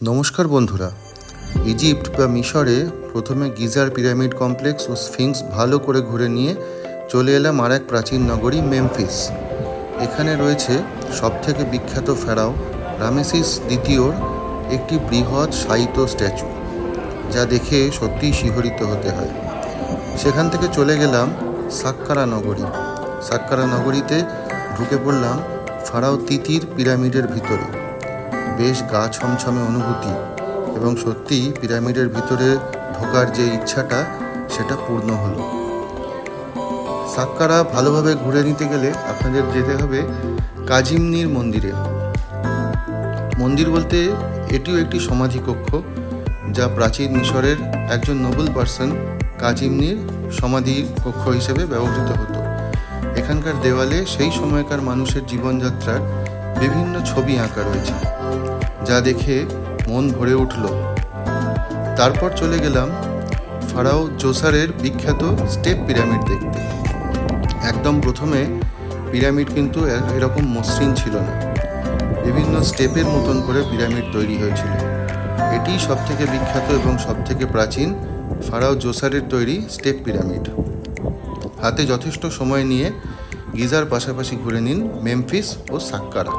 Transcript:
নমস্কার বন্ধুরা। ইজিপ্ট বা মিশরে প্রথমে গিজার পিরামিড কমপ্লেক্স ও স্ফিংস ভালো করে ঘুরে নিয়ে চলে এলাম আর এক প্রাচীন নগরী মেমফিস। এখানে রয়েছে সবথেকে বিখ্যাত ফেরাও রামেসিস দ্বিতীয়র একটি বৃহৎ শায়িত স্ট্যাচু, যা দেখে সত্যিই শিহরিত হতে হয়। সেখান থেকে চলে গেলাম সাক্কারা নগরী। সাক্কারা নগরীতে ঢুকে পড়লাম ফারাও তিতির পিরামিডের ভিতরে। বেশ গা ছমছমে অনুভূতি এবং সত্যিই পিরামিডের ভিতরে ঢোকার যে ইচ্ছাটা, সেটা পূর্ণ হলো। সাক্কারা ভালোভাবে ঘুরে নিতে গেলে আপনাদের যেতে হবে কাজিমনির মন্দিরে। মন্দির বলতে এটিও একটি সমাধি কক্ষ, যা প্রাচীন মিশরের একজন নোবেল পার্সন কাজিমনির সমাধি কক্ষ হিসেবে ব্যবহৃত হতো। এখানকার দেওয়ালে সেই সময়কার মানুষের জীবনযাত্রার বিভিন্ন ছবি আঁকা রয়েছে, যা দেখে মন ভরে উঠল। তারপর চলে গেলাম ফারাও জোসারের বিখ্যাত স্টেপ পিরামিড দেখতে। একদম প্রথমে পিরামিড কিন্তু এরকম মসৃণ ছিল না। বিভিন্ন স্টেপের মতন করে পিরামিড তৈরি হয়েছিল। এটি সব থেকে বিখ্যাত এবং সব থেকে প্রাচীন ফারাও জোসারের তৈরি স্টেপ পিরামিড। হাতে যথেষ্ট সময় নিয়ে গিজার পাশাপাশি ঘুরে নিন মেমফিস ও সাক্কারা।